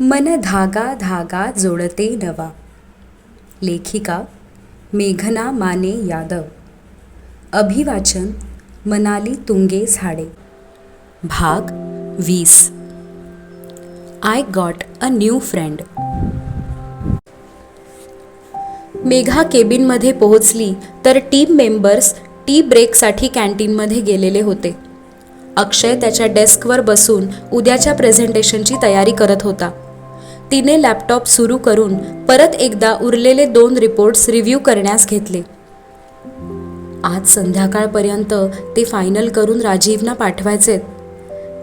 मन धागा धागा जोडते नवा. लेखिका मेघना माने यादव. अभिवाचन मनाली तुंगे झाडे. भाग वीस. I got a new friend Megha केबिनमध्ये पोहोचली तर टीम मेंबर्स टी ब्रेकसाठी कॅन्टीनमध्ये गेलेले होते. अक्षय त्याच्या डेस्कवर बसून उद्याच्या प्रेझेंटेशनची तयारी करत होता. तिने लॅपटॉप सुरू करून परत एकदा उरलेले दोन रिपोर्ट्स रिव्ह्यू करण्यास घेतले. आज संध्याकाळपर्यंत ते फायनल करून राजीवना पाठवायचेत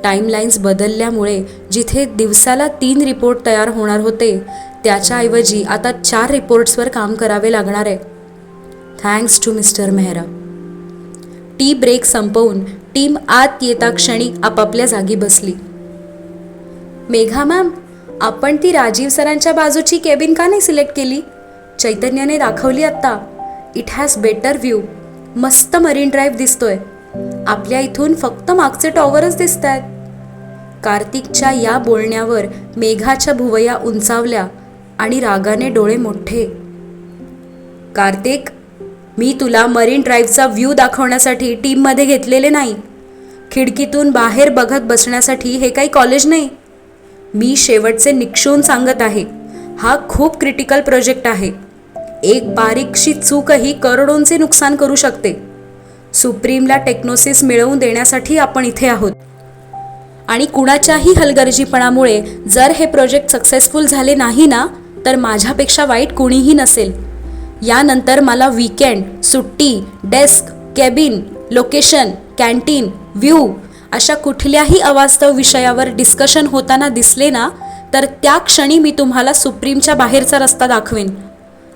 टाईमलाईन्स बदलल्यामुळे जिथे दिवसाला तीन रिपोर्ट तयार होणार होते त्याच्याऐवजी आता चार रिपोर्ट्सवर काम करावे लागणार आहे. Thanks to mister Mehra. Tea break संपवून टीम आत येता क्षणी आपापल्या जागी बसली. मेघा मॅम आपण ती राजीव सरांच्या बाजूची केबिन का नाही सिलेक्ट केली? चैतन्याने दाखवली आत्ता. It has better view. मस्त मरीन ड्राईव्ह दिसतोय. आपल्या इथून फक्त मागचे टॉवरच दिसत आहेत कार्तिकच्या या बोलण्यावर मेघाच्या भुवया उंचावल्या आणि रागाने डोळे मोठे. कार्तिक मी तुला मरीन ड्राईव्हचा व्ह्यू दाखवण्यासाठी टीममध्ये घेतलेले नाही. खिडकीतून बाहेर बघत बसण्यासाठी हे काही कॉलेज नाही. मी शेवटचे निक्षून सांगत आहे. हा खूप क्रिटिकल प्रोजेक्ट आहे. एक बारीकशी चूकही करोडोंचे नुकसान करू शकते. सुप्रीमला टेक्नोसिस मिळवून देण्यासाठी आपण इथे आहोत. आणि कुणाच्याही हलगर्जीपणामुळे जर हे प्रोजेक्ट सक्सेसफुल झाले नाही ना तर माझ्यापेक्षा वाईट कुणीही नसेल. यानंतर मला वीकेंड सुट्टी desk cabin location canteen view अशा कुठल्याही अवास्तव विषयावर डिस्कशन होताना दिसले ना तर त्या क्षणी मी तुम्हाला सुप्रीमच्या बाहेरचा रस्ता दाखवेन.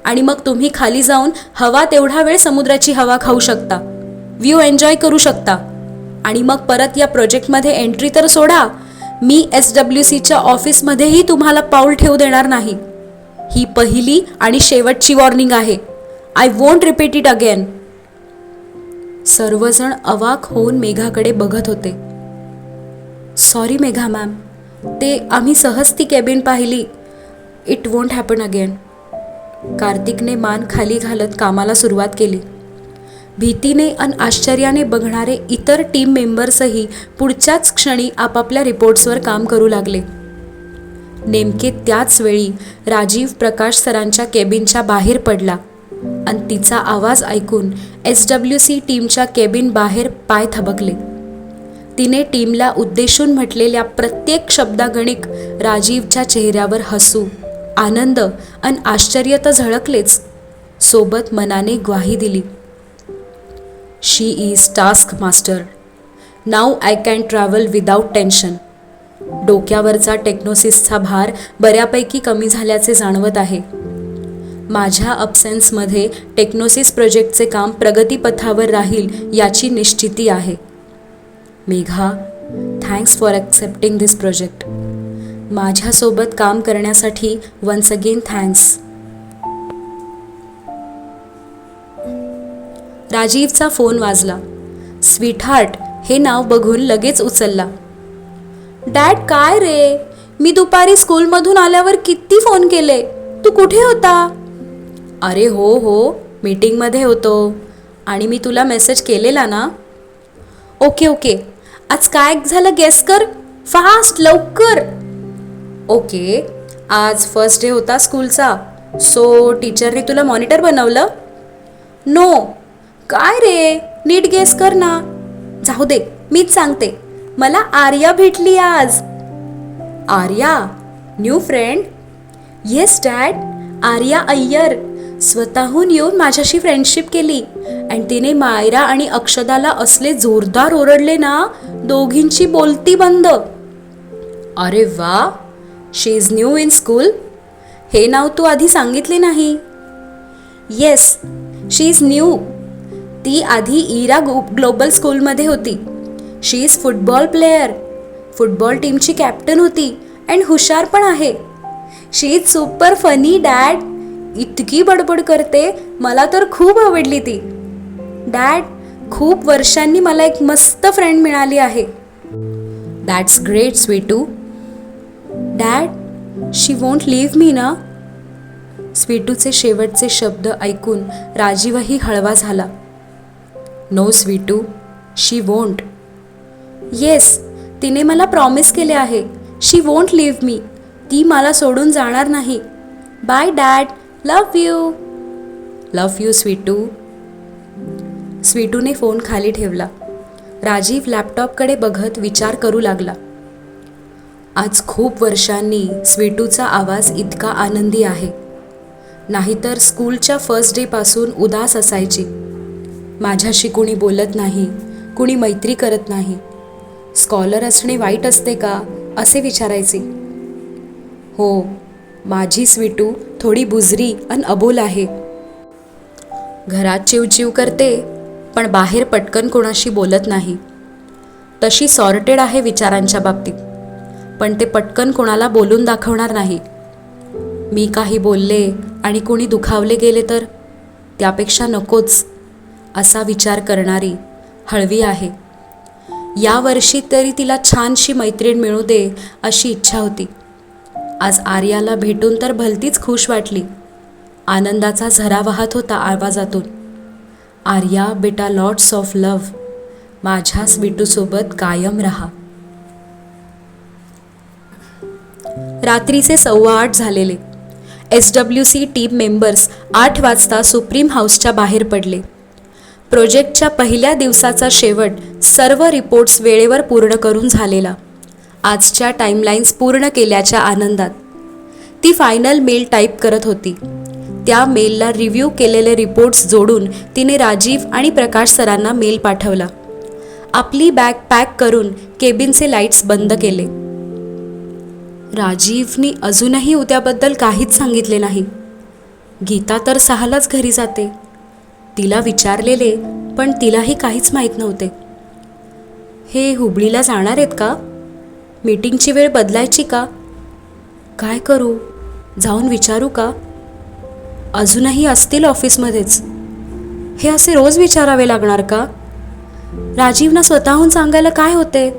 आणि मग तुम्ही खाली जाऊन हवा तेवढा वेळ समुद्राची हवा खाऊ शकता. व्ह्यू एन्जॉय करू शकता. आणि मग परत या प्रोजेक्टमध्ये एंट्री तर सोडा. मी एस डब्ल्यू सीच्या ऑफिसमध्येही तुम्हाला पाऊल ठेवू देणार नाही. ही पहिली आणि शेवटची वॉर्निंग आहे. I won't repeat it again सर्वजण अवाक होऊन मेघाकडे बघत होते. सॉरी मेघा मॅम ते आम्ही सहज ती केबिन पाहिली. इट वोंट हॅपन अगेन कार्तिकने मान खाली घालत कामाला सुरुवात केली. भीतीने आणि आश्चर्याने बघणारे इतर टीम मेंबर्सही पुढच्याच क्षणी आपापल्या रिपोर्ट्सवर काम करू लागले. नेमके त्याच वेळी राजीव प्रकाश सरांच्या केबिनच्या बाहेर पडला. आणि तिचा आवाज ऐकून एस डब्ल्यू सी टीमच्या केबिन बाहेर पाय थबकले. तिने टीमला उद्देशून म्हटलेल्या प्रत्येक शब्दागणिक राजीवच्या चेहऱ्यावर हसू आनंद आणि आश्चर्य तर झळकलेच. सोबत मनाने ग्वाही दिली. She is task master now I can travel without tension डोक्यावरचा टेक्नोसिसचा भार बऱ्यापैकी कमी झाल्याचे जाणवत आहे. माझ्या अब्सेन्समध्ये टेक्नोसिस प्रोजेक्टचे काम प्रगतीपथावर राहील याची निश्चिती आहे. Megha thanks for accepting this project माझ्यासोबत काम करण्यासाठी वन्स अगेन थँक्स राजीवचा फोन वाजला. स्वीटहार्ट हे नाव बघून लगेच उचलला. डॅड काय रे? मी दुपारी स्कूलमधून आल्यावर किती फोन केले? तू कुठे होता? अरे हो हो मीटिंगमध्ये होतो. आणि मी तुला मेसेज केलेला ना? Okay okay. आज काय झालं गेस कर? फास्ट लवकर. ओके. आज फर्स्ट डे होता स्कूलचा. सो टीचरने तुला मॉनिटर बनवलं? नो. काय रे? नीट गेस कर ना. जाऊ दे मीच सांगते. मला आर्या भेटली आज. Arya new friend yes dad Arya Iyer स्वतःहून येऊन माझ्याशी फ्रेंडशिप केली. आणि तिने मायरा आणि अक्षदाला असले जोरदार ओरडले ना दोघींची बोलती बंद. अरे वा she is new in school हे नाव तू आधी सांगितले नाही? येस शी इज न्यू ती आधी इरा ग्लोबल स्कूलमध्ये होती. She is football player football टीमची कॅप्टन होती अँड हुशार पण आहे. She is super funny dad इतकी बडबड करते मला तर खूप आवडली ती. डॅड खूप वर्षांनी मला एक मस्त फ्रेंड मिळाली आहे. That's great Sweetu dad she won't leave me ना? स्वीटूचे शेवटचे शब्द ऐकून राजीवही हळवा झाला. No Sweetu she won't yes तिने मला प्रॉमिस केले आहे. शी वोंट लिव्ह मी ती मला सोडून जाणार नाही. Bye dad love you love you Sweetu स्वीटूने phone खाली ठेवला. राजीव लॅपटॉपकडे बघत विचार करू लागला. आज खूप वर्षांनी स्वीटूचा आवाज इतका आनंदी आहे. नाहीतर स्कूलच्या फर्स्ट डेपासून उदास असायची. माझ्याशी कुणी बोलत नाही कुणी मैत्री करत नाही. स्कॉलर असणे वाईट असते का? असे विचारायचे. हो माझी स्वीटू थोडी बुजरी अन अबोल आहे. घरात चिवचिव करते पण बाहेर पटकन कोणाशी बोलत नाही. तशी सॉर्टेड आहे विचारांच्या बाबतीत पण ते पटकन कोणाला बोलून दाखवणार नाही. मी काही बोलले आणि कोणी दुखावले गेले तर? त्यापेक्षा नकोच असा विचार करणारी हळवी आहे. या वर्षी तरी तिला छानशी मैत्रीण मिळू दे अशी इच्छा होती. आज आर्याला भेटून तर भलतीच खुश वाटली. आनंदाचा झरा वाहत होता आवाजातून. आर्या बेटा लॉट्स ऑफ लव्ह माझ्या स्वीटूसोबत कायम रहा. रात्रीचे सव्वा आठ झालेले. S W C team members आठ वाजता सुप्रीम हाऊसच्या बाहेर पडले. प्रोजेक्टच्या पहिल्या दिवसाचा शेवट सर्व रिपोर्ट्स वेळेवर पूर्ण करून झालेला. आजच्या टाईमलाईन्स पूर्ण केल्याच्या आनंदात. ती फायनल मेल टाईप करत होती. त्या मेलला रिव्ह्यू केलेले रिपोर्ट्स जोडून तिने राजीव आणि प्रकाश सरांना मेल पाठवला. आपली बॅग पॅक करून केबिनचे लाईट्स बंद केले. राजीवनी अजूनही उद्याबद्दल काहीच सांगितले नाही. गीता तर सहालाच घरी जाते. तिला विचारलेले पण तिलाही काहीच माहीत नव्हते. हे हुबळीला जाणार आहेत का? मीटिंगची वेळ बदलायची का? काय करू? जाऊन विचारू का? अजूनही असतील ऑफिसमध्येच. हे असे रोज विचारावे लागणार का? राजीवना स्वतःहून सांगायला काय होते?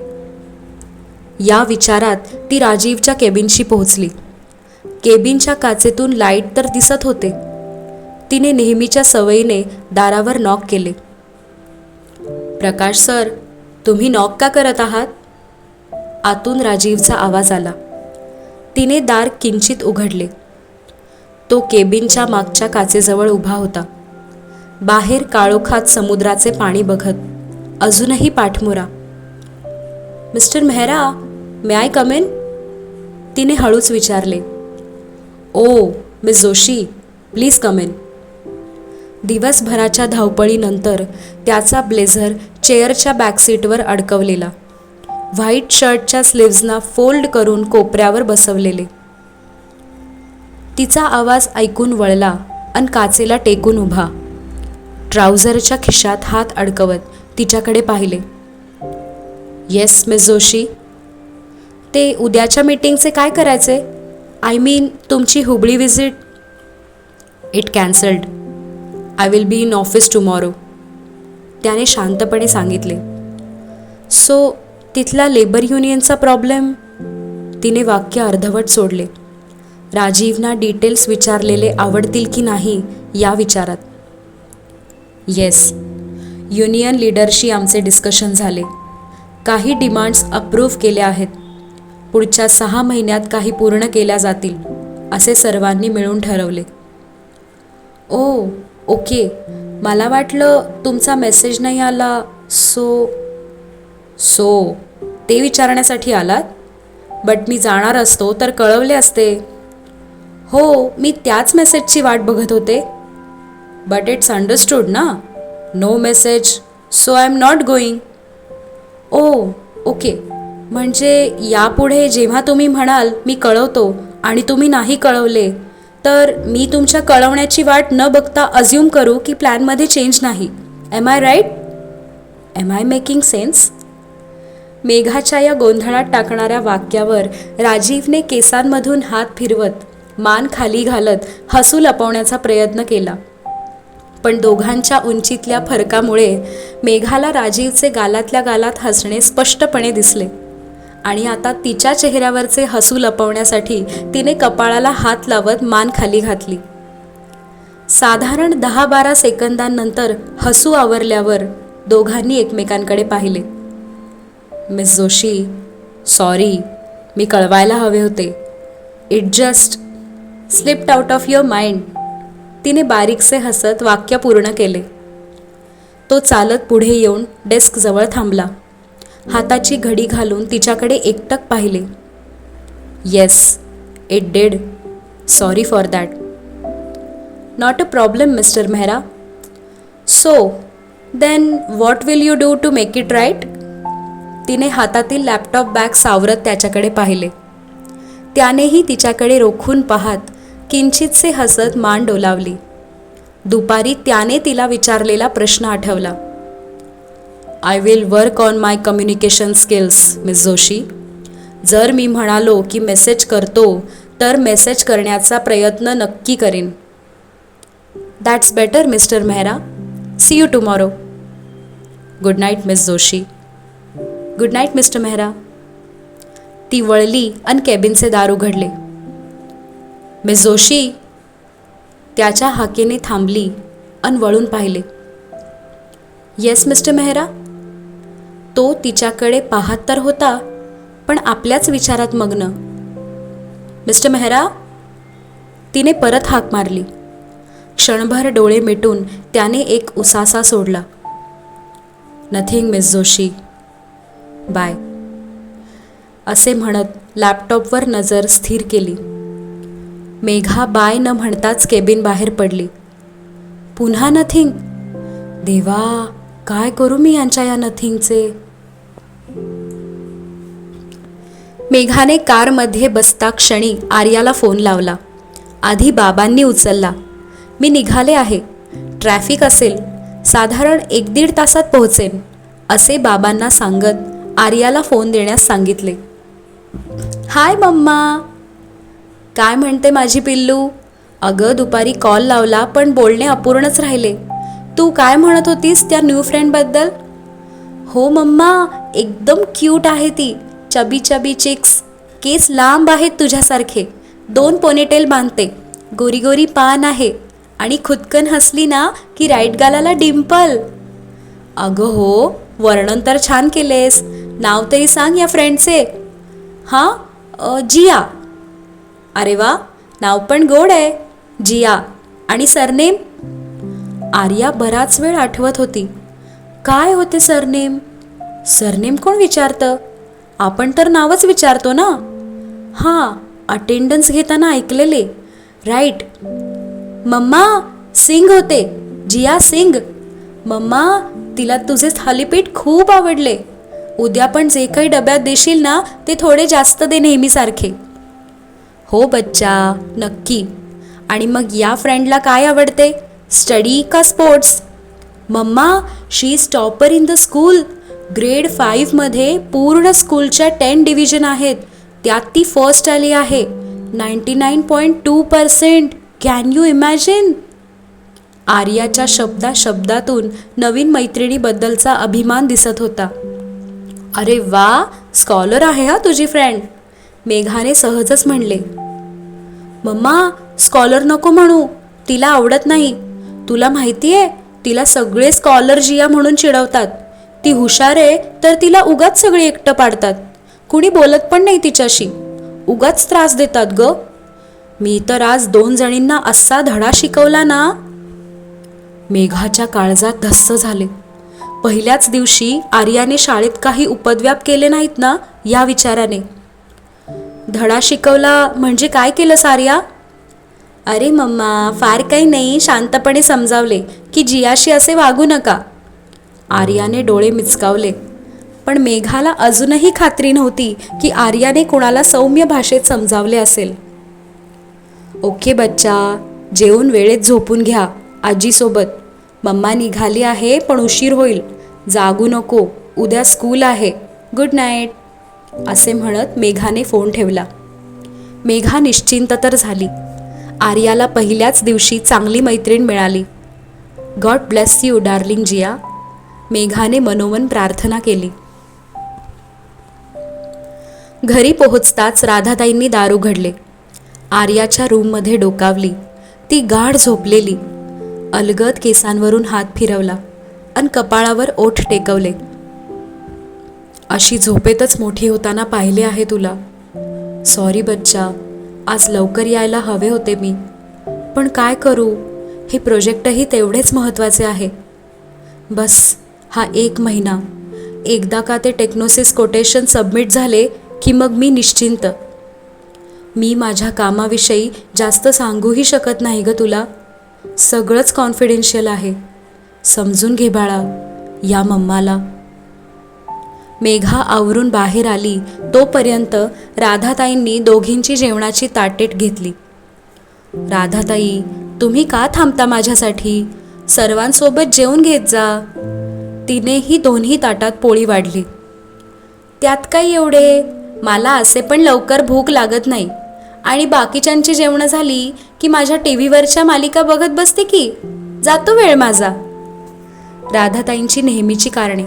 या विचारात ती राजीवच्या केबिनशी पोहोचली. केबिनच्या काचेतून लाइट तर दिसत होते. तिने नेहमीच्या सवयीने दारावर नॉक केले. प्रकाश सर तुम्ही नॉक का करत आहात? आतून राजीवचा आवाज आला. तिने दार किंचित उघडले. तो केबिनच्या मागच्या काचेजवळ उभा होता. बाहेर काळोखात समुद्राचे पाणी बघत अजूनही पाठमोरा. Mister Mehra may I come in तिने हळूच विचारले. ओ miss Joshi please come in दिवसभराच्या धावपळीनंतर त्याचा ब्लेझर चेअरच्या बॅकसीटवर अडकवलेला. व्हाईट शर्टच्या स्लीव्जना फोल्ड करून कोपऱ्यावर बसवलेले. तिचा आवाज ऐकून वळला अन काचेला टेकून उभा. ट्राउझरच्या खिशात हात अडकवत तिच्याकडे पाहिले. Yes miss Joshi. ते उद्याच्या मीटिंगचे काय करायचे? आय मीन तुमची Hubli visit. It cancelled. I will be in office tomorrow त्याने शांतपणे सांगितले. सो तिथला लेबर युनियनचा प्रॉब्लेम तिने वाक्य अर्धवट सोडले. राजीवना डिटेल्स विचारलेले आवडतील की नाही या विचारात. येस युनियन लीडरशी आमचे डिस्कशन झाले. काही डिमांड्स अप्रूव्ह केल्या आहेत. पुढच्या सहा महिन्यात काही पूर्ण केल्या जातील असे सर्वांनी मिळून ठरवले. ओ ओके मला वाटलं तुमचा मेसेज नाही आला. सो सो ते विचारण्यासाठी आलात? बट मी जाणार असतो तर कळवले असते. हो मी त्याच मेसेजची वाट बघत होते. बट इट्स अंडरस्टूड ना? No message so I am not going oh okay म्हणजे यापुढे जेव्हा तुम्ही म्हणाल मी कळवतो आणि तुम्ही नाही कळवले तर मी तुमच्या कळवण्याची वाट न बघता अज्युम करू की प्लॅनमध्ये चेंज नाही. Am I right am I making sense मेघाच्या या गोंधळात टाकणाऱ्या वाक्यावर राजीवने केसांमधून हात फिरवत मान खाली घालत हसू लपवण्याचा प्रयत्न केला. पण दोघांच्या उंचीतल्या फरकामुळे मेघाला राजीवचे गालातल्या गालात हसणे स्पष्टपणे दिसले. आणि आता तिच्या चेहऱ्यावरचे हसू लपवण्यासाठी तिने कपाळाला हात लावत मान खाली घातली. साधारण दहा बारा सेकंदांनंतर हसू आवरल्यावर दोघांनी एकमेकांकडे पाहिले. मिस जोशी सॉरी मी कळवायला हवे होते. It just slipped out of your mind. तिने बारीकसे हसत वाक्य पूर्ण केले. तो चालत पुढे येऊन डेस्कजवळ थांबला. हाताची घडी घालून तिच्याकडे एकटक पाहिले. Yes it did sorry for that not a problem mister Mehra so then what will you do to make it right तिने हातातील लॅपटॉप बॅग सावरत त्याच्याकडे पाहिले. त्यानेही तिच्याकडे रोखून पाहत किंचितसे हसत मान डोलावली. दुपारी त्याने तिला विचारलेला प्रश्न आठवला. I will work on my communication skills miss Joshi जर मी म्हणालो की मेसेज करतो तर मेसेज करण्याचा प्रयत्न नक्की करेन. That's better mister Mehra see you tomorrow good night miss Joshi good night mister Mehra ती वळली आणि केबिनचे दार उघडले मिस जोशी त्याच्या हाकेने थांबली आणि वळून पाहिले. येस मिस्टर मेहरा तो तिच्याकडे पाहत तर होता पण आपल्याच विचारात मग्न. मिस्टर मेहरा तिने परत हाक मारली. क्षणभर डोळे मिटून त्याने एक उसासा सोडला. Nothing miss Joshi. बाय. असे म्हणत लॅपटॉपवर नजर स्थिर केली. मेघा बाय न म्हणताच केबिन बाहेर पडली. पुन्हा नथिंग? देवा काय करू मी यांच्या या नथिंगचे? मेघाने कारमध्ये बसता क्षणी आर्याला फोन लावला. आधी बाबांनी उचलला. मी निघाले आहे. ट्रॅफिक असेल. साधारण एक दीड तासात पोहोचेन असे बाबांना सांगत आर्याला फोन देण्यास सांगितले. Hi mamma. काय म्हणते माझी पिल्लू? अगं दुपारी कॉल लावला पण बोलणे अपूर्णच राहिले. तू काय म्हणत होतीस त्या न्यू फ्रेंडबद्दल? हो मम्मा एकदम क्यूट आहे ती. Chubby chubby chicks. केस लांब आहेत तुझ्यासारखे. दोन पोनेटेल बांधते. गोरी गोरी पान आहे. आणि खुदकन हसली ना की राईट गालाला डिम्पल अगं हो वर्णन तर छान केलेस. नाव तरी सांग या फ्रेंडचे हां जिया. अरे वा नाव पण गोड आहे. जिया. आणि सरनेम? आर्या बराच वेळ आठवत होती. काय होते सरनेम? सरनेम कोण विचारतं? आपण तर नावच विचारतो ना? हां अटेंडन्स घेताना ऐकलेले. राईट मम्मा सिंग होते. जिया सिंग. मम्मा तिला तुझे थालीपीठ खूप आवडले. उद्या पण जे काही डब्यात देशील ना ते थोडे जास्त दे नेहमीसारखे हो बच्चा नक्की. आणि मग या फ्रेंडला काय आवडते? स्टडी का sports mamma she is topper in the school grade फाईव्हमध्ये पूर्ण स्कूलच्या टेन डिव्हिजन आहेत. त्यात ती फर्स्ट आली आहे. Ninety nine point two percent can you imagine आर्याच्या शब्दा शब्दातून नवीन मैत्रिणीबद्दलचा अभिमान दिसत होता. अरे वा स्कॉलर आहे हा तुझी फ्रेंड मेघाने सहजच म्हणले. मम्मा स्कॉलर नको म्हणू. तिला आवडत नाही. तुला माहिती आहे तिला सगळे स्कॉलर जिया म्हणून चिडवतात. ती हुशार आहे तर तिला उगाच सगळी एकटं पाडतात. कुणी बोलत पण नाही तिच्याशी. उगाच त्रास देतात ग. मी तर आज दोन जणींना असा धडा शिकवला ना. मेघाच्या काळजात धस्स झाले. पहिल्याच दिवशी आर्याने शाळेत काही उपद्व्याप केले नाहीत ना या विचाराने. धडा शिकवला म्हणजे काय केलं आर्या? अरे मम्मा फार काही नाही शांतपणे समजावले की जियाशी असे वागू नका. आर्याने डोळे मिचकावले. पण मेघाला अजूनही खात्री नव्हती की आर्याने कुणाला सौम्य भाषेत समजावले असेल. ओके बच्चा जेवून वेळेत झोपून घ्या आजीसोबत. मम्मा निघाली आहे पण उशीर होईल. जागू नको उद्या स्कूल आहे. Good night. असे म्हणत मेघाने फोन ठेवला. मेघा निश्चिंत तर झाली. आर्याला पहिल्याच दिवशी चांगली मैत्रीण मिळाली. God bless you darling Jiya. मेघाने मनोमन प्रार्थना केली. घरी पोहोचताच राधाताईंनी दार उघडले आर्याच्या रूममध्ये डोकावली. ती गाढ झोपलेली. अलगद केसांवरून हात फिरवला आणि कपाळावर ओठ टेकवले. अशी झोपेतच मोठी होताना पाहिले आहे तुला. सॉरी बच्चा आज लवकर यायला हवे होते मी. पण काय करू? हे प्रोजेक्टही तेवढेच महत्त्वाचे आहे. बस. हा एक महिना. एकदा का ते टेक्नोसिस कोटेशन सबमिट झाले की मग मी निश्चिंत. मी माझ्या कामाविषयी जास्त सांगूही शकत नाही ग तुला. सगळंच कॉन्फिडेन्शियल आहे. समजून घे बाळा या मम्माला. मेघा आवरून बाहेर आली. तोपर्यंत राधाताईंनी दोघींची जेवणाची ताटेट घेतली. राधाताई तुम्ही का थांबता माझ्यासाठी? सर्वांसोबत जेवून घेत जा. तिनेही दोन्ही ताटात पोळी वाढली. त्यात काय एवढे मला असे पण लवकर भूक लागत नाही. आणि बाकीच्यांची जेवणं झाली की माझ्या टी व्हीवरच्या मालिका बघत बसते की? जातो वेळ माझा. राधाताईंची नेहमीची कारणे.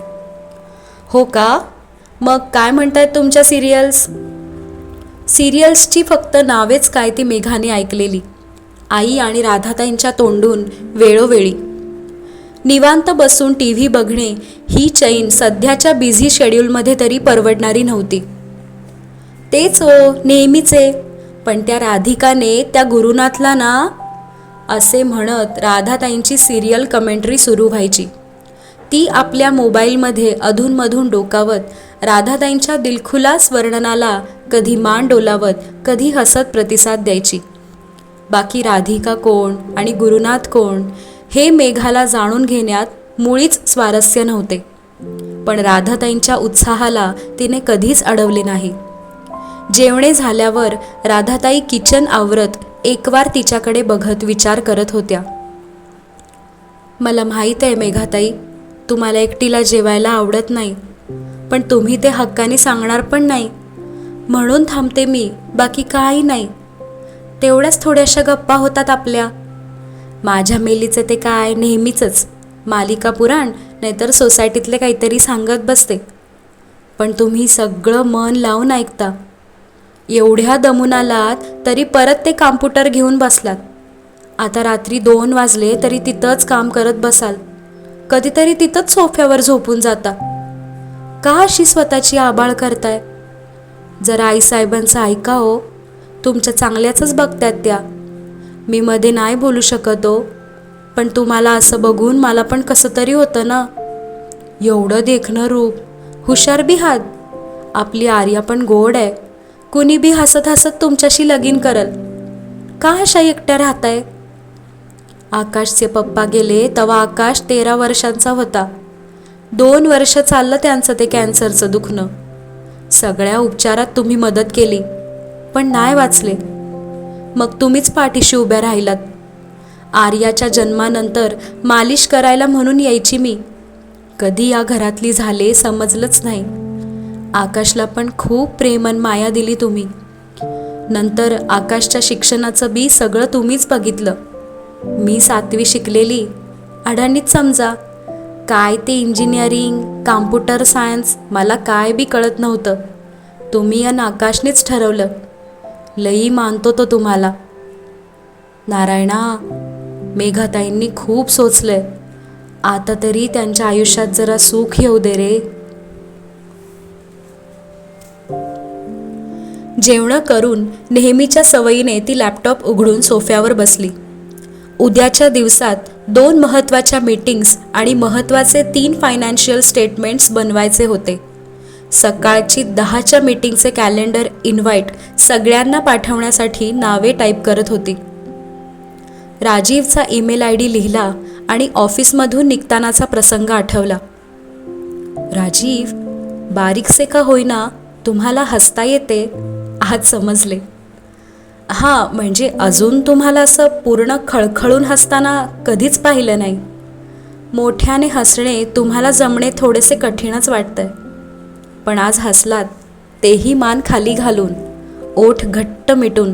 हो का? मग काय म्हणतात तुमच्या सिरियल्स? सिरियल्सची फक्त नावेच काय ती मेघाने ऐकलेली. आई आणि राधाताईंच्या तोंडून वेळोवेळी निवांत बसून टी व्ही बघणे ही चैन सध्याच्या बिझी शेड्यूलमध्ये तरी परवडणारी नव्हती. तेच हो नेहमीचे. पण त्या राधिकाने त्या गुरुनाथला ना असे म्हणत राधाताईंची सिरियल कमेंट्री सुरू व्हायची. ती आपल्या मोबाईलमध्ये अधूनमधून डोकावत राधाताईंच्या दिलखुलास वर्णनाला कधी मान डोलावत कधी हसत प्रतिसाद द्यायची. बाकी राधिका कोण आणि गुरुनाथ कोण हे मेघाला जाणून घेण्यात मुळीच स्वारस्य नव्हते. पण राधाताईंच्या उत्साहाला तिने कधीच अडवले नाही. जेवणे झाल्यावर राधाताई किचन आवरत एकवार तिच्याकडे बघत विचार करत होत्या. मला माहीत आहे मेघाताई तुम्हाला एकटीला जेवायला आवडत नाही पण तुम्ही ते हक्काने सांगणार पण नाही. म्हणून थांबते मी बाकी काही नाही. तेवढ्याच थोड्याशा गप्पा होतात आपल्या. माझ्या मेलीचं ते काय नेहमीचंच. मालिका पुराण नाहीतर सोसायटीतले काहीतरी सांगत बसते. पण तुम्ही सगळं मन लावून ऐकता. एवढ्या दमून आलात तरी परत ते कॉम्प्युटर घेऊन बसलात. आता रात्री दोन वाजले तरी तिथंच काम करत बसाल. कधीतरी तिथंच सोफ्यावर झोपून जाता. का अशी स्वतःची आबाळ करताय? जरा आईसाहेबांचं ऐका हो. तुमच्या चांगल्याच बघतात त्या. मी मध्ये नाही बोलू शकत हो पण तुम्हाला असं बघून मला पण कसं तरी होतं ना. एवढं देखणं रूप. हुशार बी हात. आपली आर्या पण गोड आहे. कुणी बी हसत हसत तुमच्याशी लगीन करल. का अशा एकट्या राहताय? आकाशचे पप्पा गेले तेव्हा आकाश तेरा वर्षांचा होता. दोन वर्ष चाललं त्यांचं ते कॅन्सरचं दुखणं. सगळ्या उपचारात तुम्ही मदत केली. पण नाही वाचले. मग तुम्हीच पाठीशी उभ्या राहिलात. आर्याच्या जन्मानंतर मालिश करायला म्हणून यायची मी. कधी या घरातली झाले समजलंच नाही. आकाशला पण खूप प्रेमन माया दिली तुम्ही. नंतर आकाशच्या शिक्षणाचं बी सगळं तुम्हीच बघितलं. मी सातवी शिकलेली. अडाणीच समजा. काय ते इंजिनिअरिंग कॉम्प्युटर सायन्स मला काय बी कळत नव्हतं. तुम्ही या आकाशनेच ठरवलं. लई मानतो तो तुम्हाला. नारायणा मेघाताईंनी खूप सोचलंय. आता तरी त्यांच्या आयुष्यात जरा सुख येऊ दे रे. जेवणं करून नेहमीच्या सवयीने ती लॅपटॉप उघडून सोफ्यावर बसली. उद्याच्या दिवसात दोन महत्त्वाच्या मीटिंग्स आणि महत्त्वाचे तीन फायनान्शियल स्टेटमेंट्स बनवायचे होते. सकाळची दहाच्या मीटिंगचे कॅलेंडर इन्व्हाइट सगळ्यांना पाठवण्यासाठी नावे टाईप करत होती. राजीवचा ईमेल आय डी लिहिला आणि ऑफिसमधून निघतानाचा प्रसंग आठवला. राजीव बारीकसे का होईना तुम्हाला हसता येते? आज समजले. हां म्हणजे अजून तुम्हाला असं पूर्ण खळखळून हसताना कधीच पाहिलं नाही. मोठ्याने हसणे तुम्हाला जमणे थोडेसे कठीणच वाटतंय. पण आज हसलात तेही मान खाली घालून ओठ घट्ट मिटून.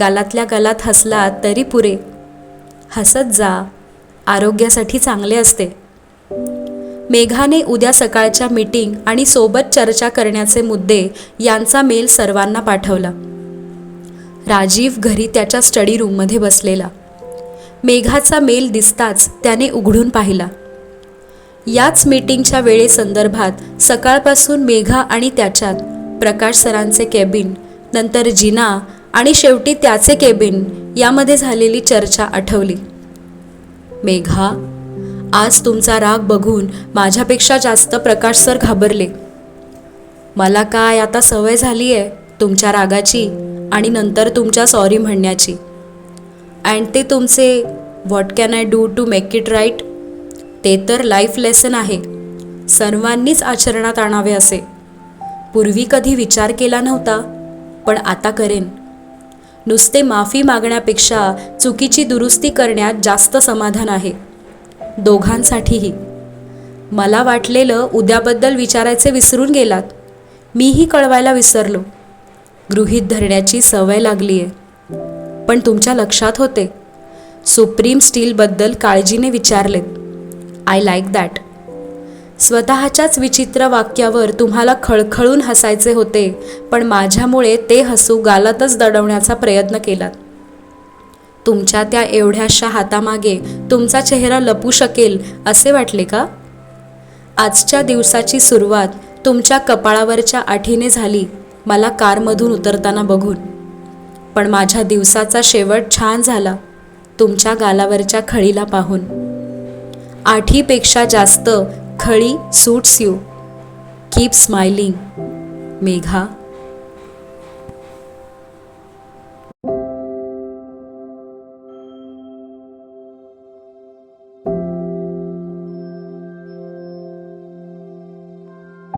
गालातल्या गालात हसलात तरी पुरे. हसत जा आरोग्यासाठी चांगले असते. मेघाने उद्या सकाळच्या मीटिंग आणि सोबत चर्चा करण्याचे मुद्दे यांचा मेल सर्वांना पाठवला. राजीव घरी त्याच्या स्टडी रूममध्ये बसलेला. मेघाचा मेल दिसताच त्याने उघडून पाहिला. याच मीटिंगच्या वेळेसंदर्भात सकाळपासून मेघा आणि त्याच्यात प्रकाश सरांचे केबिन नंतर जिना आणि शेवटी त्याचे केबिन यामध्ये झालेली चर्चा आठवली. मेघा आज तुमचा राग बघून माझ्यापेक्षा जास्त प्रकाश सर घाबरले. मला काय आता सवय झाली आहे तुमच्या रागाची आणि नंतर तुमच्या सॉरी म्हणण्याची. अँड ते तुमचे what can I do to make it right? ते तर लाईफ लेसन आहे. सर्वांनीच आचरणात आणावे असे. पूर्वी कधी विचार केला नव्हता पण आता करेन. नुसते माफी मागण्यापेक्षा चुकीची दुरुस्ती करण्यात जास्त समाधान आहे. दोघांसाठीही. मला वाटलेलं उद्याबद्दल विचारायचे विसरून गेलात. मीही कळवायला विसरलो. गृहीत धरण्याची सवय लागली आहे पण तुमच्या लक्षात होते. सुप्रीम स्टीलबद्दल काळजीने विचारलेत. आय लाईक दॅट स्वतःच्याच विचित्र वाक्यावर तुम्हाला खळखळून हसायचे होते पण माझ्यामुळे ते हसू गालातच दडवण्याचा प्रयत्न केलात. तुमच्या त्या एवढ्याशा हातामागे तुमचा चेहरा लपू शकेल असे वाटले का? आजच्या दिवसाची सुरुवात तुमच्या कपाळावरच्या आठीने झाली मला कारमधून उतरताना बघून. पण माझ्या दिवसाचा शेवट छान झाला तुमच्या गालावरच्या खळीला पाहून. आठीपेक्षा जास्त खळी suits you. Keep smiling Megha.